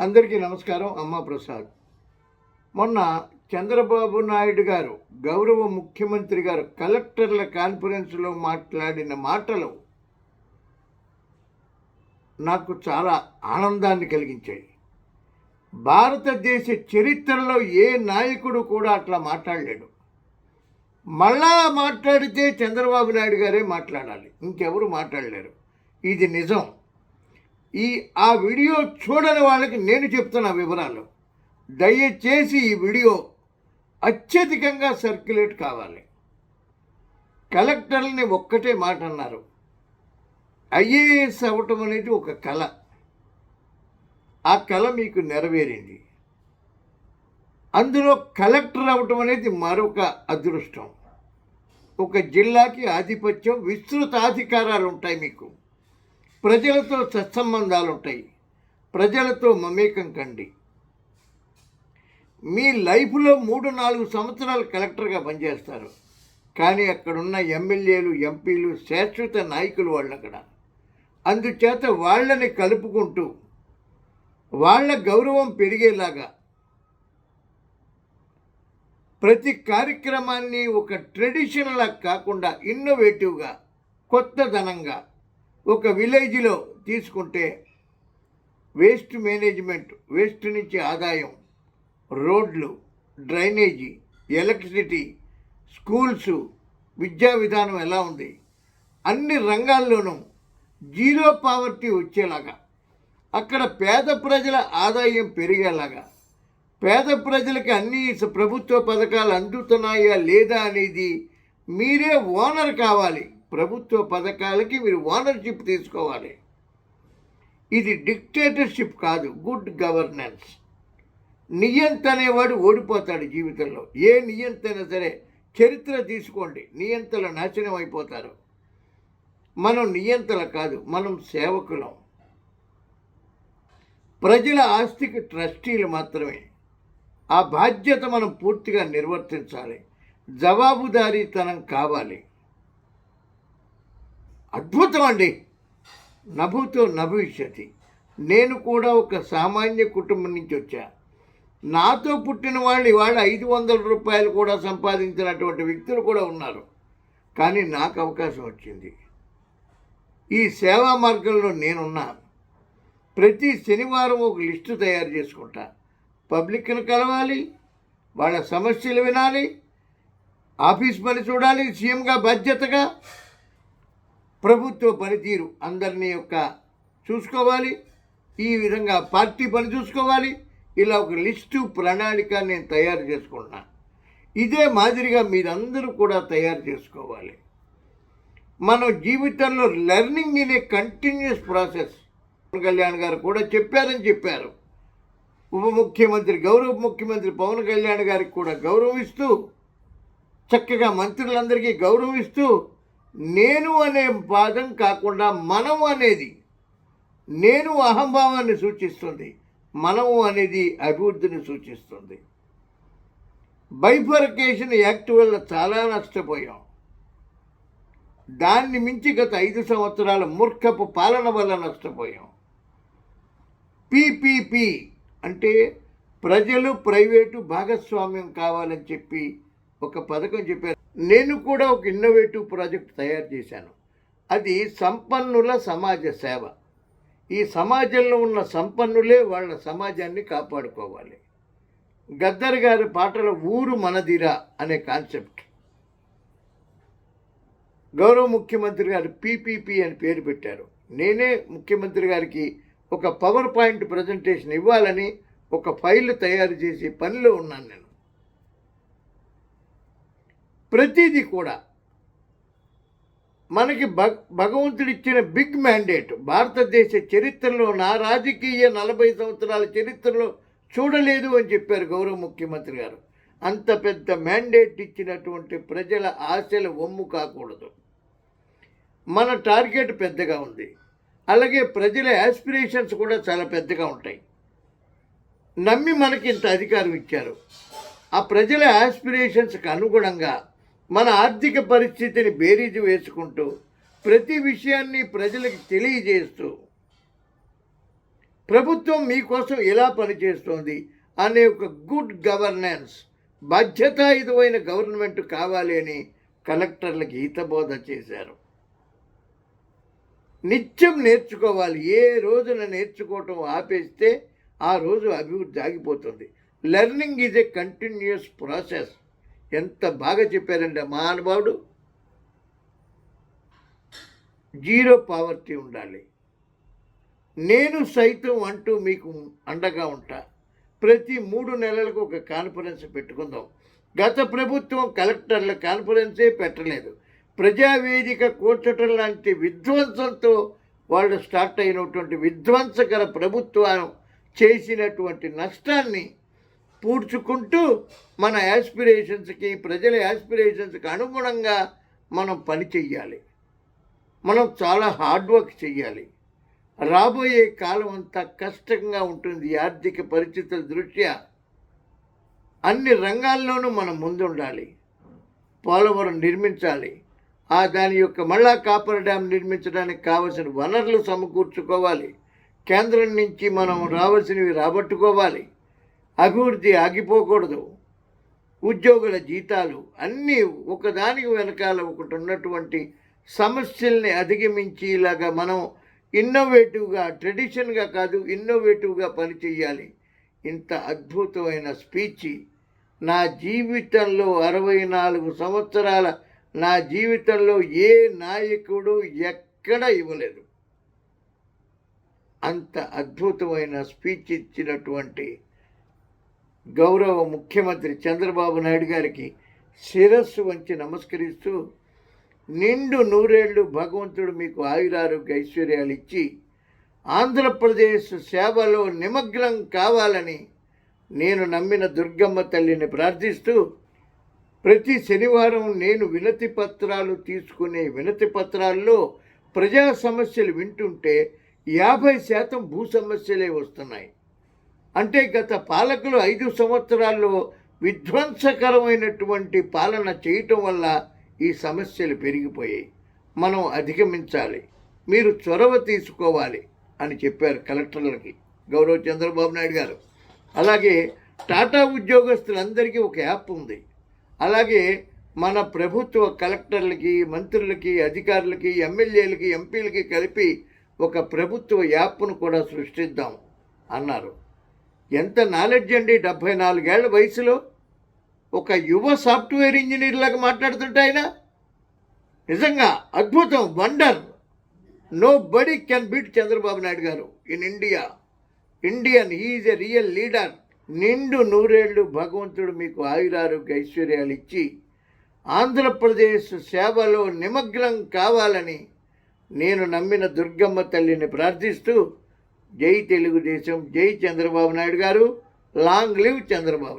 అందరికీ నమస్కారం అమ్మ ప్రసాద్. మొన్న చంద్రబాబు నాయుడు గారు గౌరవ ముఖ్యమంత్రి గారు కలెక్టర్ల కాన్ఫరెన్స్లో మాట్లాడిన మాటలు నాకు చాలా ఆనందాన్ని కలిగించాయి. భారతదేశ చరిత్రలో ఏ నాయకుడు కూడా అట్లా మాట్లాడలేడు. మళ్ళా మాట్లాడితే చంద్రబాబు నాయుడు గారే మాట్లాడాలి. ఇంకెవరు మాట్లాడలేరు. ఇది నిజం. ఈ ఆ వీడియో చూడని వాళ్ళకి నేను చెప్తున్న వివరాలు. దయచేసి ఈ వీడియో అత్యధికంగా సర్క్యులేట్ కావాలి. కలెక్టర్ని ఒక్కటే మాట అన్నారు. ఐఏఎస్ అవ్వటం అనేది ఒక కళ. ఆ కళ మీకు నెరవేరింది. అందులో కలెక్టర్ అవ్వటం అనేది మరొక అదృష్టం. ఒక జిల్లాకి ఆధిపత్యం విస్తృత అధికారాలు ఉంటాయి మీకు. ప్రజలతో సత్సంబంధాలు ఉంటాయి ప్రజలతో మమేకం కండి. మీ లైఫ్లో మూడు నాలుగు సంవత్సరాలు కలెక్టర్గా పనిచేస్తారు. కానీ అక్కడున్న ఎమ్మెల్యేలు ఎంపీలు శాశ్వత నాయకులు వాళ్ళు అక్కడ అందుచేత వాళ్ళని కలుపుకుంటూ వాళ్ళ గౌరవం పెరిగేలాగా. ప్రతి కార్యక్రమాన్ని ఒక ట్రెడిషనల్గా కాకుండా ఇన్నోవేటివ్గా కొత్తదనంగా ఒక విలేజ్లో తీసుకుంటే వేస్ట్ మేనేజ్మెంట్ వేస్ట్ నుంచి ఆదాయం రోడ్లు డ్రైనేజీ ఎలక్ట్రిసిటీ స్కూల్స్ విద్యా విధానం ఎలా ఉంది? అన్ని రంగాల్లోనూ జీరో పావర్టీ వచ్చేలాగా అక్కడ పేద ప్రజల ఆదాయం పెరిగేలాగా పేద ప్రజలకి అన్ని ప్రభుత్వ పథకాలు అందుతున్నాయా లేదా అనేది మీరే ఓనర్ కావాలి. ప్రభుత్వ పథకాలకి మీరు ఓనర్షిప్ తీసుకోవాలి. ఇది డిక్టేటర్షిప్ కాదు గుడ్ గవర్నెన్స్. నియంత అనేవాడు ఓడిపోతాడు జీవితంలో. ఏ నియంతైనా సరే చరిత్ర తీసుకోండి నియంతలు నాశనం అయిపోతారు. మనం నియంతల కాదు మనం సేవకులం. ప్రజల ఆస్తికి ట్రస్టీలు మాత్రమే. ఆ బాధ్యత మనం పూర్తిగా నిర్వర్తించాలి. జవాబుదారీతనం కావాలి. అద్భుతం అండి నభుతో నభవిష్యతి. నేను కూడా ఒక సామాన్య కుటుంబం నుంచి వచ్చా. నాతో పుట్టిన వాళ్ళు ఇవాళ ఐదు వందల రూపాయలు కూడా సంపాదించినటువంటి వ్యక్తులు కూడా ఉన్నారు. కానీ నాకు అవకాశం వచ్చింది. ఈ సేవా మార్గంలో నేనున్నా. ప్రతి శనివారం ఒక లిస్టు తయారు చేసుకుంటా. పబ్లిక్ను కలవాలి వాళ్ళ సమస్యలు వినాలి ఆఫీస్ పని చూడాలి సీఎంగా బాధ్యతగా ప్రభుత్వ పనితీరు అందరినీ యొక్క చూసుకోవాలి. ఈ విధంగా పార్టీ పని చూసుకోవాలి. ఇలా ఒక లిస్టు ప్రణాళిక నేను తయారు చేసుకుంటున్నా ఇదే మాదిరిగా మీరందరూ కూడా తయారు చేసుకోవాలి. మన జీవితంలో learning in a continuous process. Pawan Kalyan garu కూడా చెప్పారని చెప్పారు. ఉప ముఖ్యమంత్రి గౌరవ ముఖ్యమంత్రి పవన్ కళ్యాణ్ గారికి కూడా గౌరవిస్తూ చక్కగా మంత్రులందరికీ గౌరవిస్తూ నేను అనే భాగం కాకుండా మనం అనేది నేను అహంభావాన్ని సూచిస్తుంది మనము అనేది అభివృద్ధిని సూచిస్తుంది. బైఫర్కేషన్ యాక్ట్ వల్ల చాలా నష్టపోయాం. దాన్ని మించి గత ఐదు సంవత్సరాల మూర్ఖపు పాలన వల్ల నష్టపోయాం. పిపిపి అంటే ప్రజలు ప్రైవేటు భాగస్వామ్యం కావాలని చెప్పి ఒక పథకం చెప్పారు. నేను కూడా ఒక ఇన్నోవేటివ్ ప్రాజెక్ట్ తయారు చేశాను. అది సంపన్నుల సమాజ సేవ. ఈ సమాజంలో ఉన్న సంపన్నులే వాళ్ళ సమాజాన్ని కాపాడుకోవాలి. గద్దర్ గారి పాటల ఊరు మనదిరా అనే కాన్సెప్ట్ గౌరవ ముఖ్యమంత్రి గారు పీపీపీ అని పేరు పెట్టారు. నేనే ముఖ్యమంత్రి గారికి ఒక పవర్ పాయింట్ ప్రజెంటేషన్ ఇవ్వాలని ఒక ఫైల్ తయారు చేసి పనిలో ఉన్నాను నేను. ప్రతిదీ కూడా మనకి భగ భగవంతుడిచ్చిన బిగ్ మ్యాండేట్ భారతదేశ చరిత్రలో నా రాజకీయ నలభై సంవత్సరాల చరిత్రలో చూడలేదు అని చెప్పారు గౌరవ ముఖ్యమంత్రి గారు. అంత పెద్ద మ్యాండేట్ ఇచ్చినటువంటి ప్రజల ఆశల ఒమ్ము కాకూడదు. మన టార్గెట్ పెద్దగా ఉంది. అలాగే ప్రజల యాస్పిరేషన్స్ కూడా చాలా పెద్దగా ఉంటాయి. నమ్మి మనకి ఇంత అధికారం ఇచ్చారు. ఆ ప్రజల యాస్పిరేషన్స్కి అనుగుణంగా మన ఆర్థిక పరిస్థితిని బేరీజు వేసుకుంటూ ప్రతి విషయాన్ని ప్రజలకు తెలియజేస్తూ ప్రభుత్వం మీకోసం ఎలా పనిచేస్తోంది అనే ఒక గుడ్ గవర్నెన్స్ బాధ్యతాయుతమైన గవర్నమెంట్ కావాలి అని కలెక్టర్లకు హితబోధ చేశారు. నిత్యం నేర్చుకోవాలి ఏ రోజున నేర్చుకోవటం ఆపేస్తే ఆ రోజు అభివృద్ధి ఆగిపోతుంది. Learning is a continuous process. ఎంత బాగా చెప్పారండి మహానుభావుడు జీరో పావర్టీ ఉండాలి. నేను సైతం అంటూ మీకు అండగా ఉంటా. ప్రతి మూడు నెలలకు ఒక కాన్ఫరెన్స్ పెట్టుకుందాం. గత ప్రభుత్వం కలెక్టర్ల కాన్ఫరెన్సే పెట్టలేదు. ప్రజావేదిక కూర్చటం లాంటి విధ్వంసంతో వాళ్ళు స్టార్ట్ అయినటువంటి విధ్వంసకర ప్రభుత్వం చేసినటువంటి నష్టాన్ని పూడ్చుకుంటూ మన యాస్పిరేషన్స్కి ప్రజల యాస్పిరేషన్స్కి అనుగుణంగా మనం పని చెయ్యాలి. మనం చాలా హార్డ్ వర్క్ చేయాలి రాబోయే కాలం అంతా కష్టంగా ఉంటుంది ఆర్థిక పరిస్థితుల దృష్ట్యా. అన్ని రంగాల్లోనూ మనం ముందుండాలి. పోలవరం నిర్మించాలి. ఆ దాని యొక్క మళ్ళా కాపర్ డ్యామ్ నిర్మించడానికి కావలసిన వనరులు సమకూర్చుకోవాలి. కేంద్రం నుంచి మనం రావాల్సినవి రాబట్టుకోవాలి. అభివృద్ధి ఆగిపోకూడదు. ఉద్యోగుల జీతాలు అన్నీ ఒకదానికి వెనకాల ఒకటి ఉన్నటువంటి సమస్యల్ని అధిగమించి ఇలాగా మనం ఇన్నోవేటివ్గా ట్రెడిషన్గా కాదు ఇన్నోవేటివ్గా పనిచేయాలి. ఇంత అద్భుతమైన స్పీచ్. నా జీవితంలో అరవై నాలుగు సంవత్సరాల నా జీవితంలో ఏ నాయకుడు ఎక్కడ ఇవ్వలేదు. అంత అద్భుతమైన స్పీచ్ ఇచ్చినటువంటి గౌరవ ముఖ్యమంత్రి చంద్రబాబు నాయుడు గారికి శిరస్సు వంచి నమస్కరిస్తూ నిండు నూరేళ్ళు భగవంతుడు మీకు ఆయురారోగ్య ఐశ్వర్యాలు ఇచ్చి ఆంధ్రప్రదేశ్ సేవలో నిమగ్నం కావాలని నేను నమ్మిన దుర్గమ్మ తల్లిని ప్రార్థిస్తూ ప్రతి శనివారం నేను వినతి పత్రాలు తీసుకునే వినతి పత్రాల్లో ప్రజా సమస్యలు వింటుంటే యాభై శాతం భూ సమస్యలే వస్తున్నాయి. అంటే గత పాలకులు ఐదు సంవత్సరాల్లో విధ్వంసకరమైనటువంటి పాలన చేయటం వల్ల ఈ సమస్యలు పెరిగిపోయాయి. మనం అధిగమించాలి. మీరు చొరవ తీసుకోవాలి అని చెప్పారు కలెక్టర్లకి గౌరవ చంద్రబాబు నాయుడు గారు. అలాగే టాటా ఉద్యోగస్తులందరికీ ఒక యాప్ ఉంది. అలాగే మన ప్రభుత్వ కలెక్టర్లకి మంత్రులకి అధికారులకి ఎమ్మెల్యేలకి ఎంపీలకి కలిపి ఒక ప్రభుత్వ యాప్ను కూడా సృష్టిద్దాం అన్నారు. ఎంత నాలెడ్జ్ అండి? డెబ్భై నాలుగేళ్ళ వయసులో ఒక యువ సాఫ్ట్వేర్ ఇంజనీర్ లాగా మాట్లాడుతుంటే ఆయన నిజంగా అద్భుతం wonder nobody can beat Chandrababu Naidu garu in India Indian is a real leader నిండు నూరేళ్ళు భగవంతుడు మీకు ఆయురారోగ్య ఐశ్వర్యాలు ఇచ్చి ఆంధ్రప్రదేశ్ సేవలో నిమగ్నం కావాలని నేను నమ్మిన దుర్గమ్మ తల్లిని ప్రార్థిస్తూ జై తెలుగుదేశం జై చంద్రబాబు నాయుడు గారు లాంగ్ లివ్ చంద్రబాబు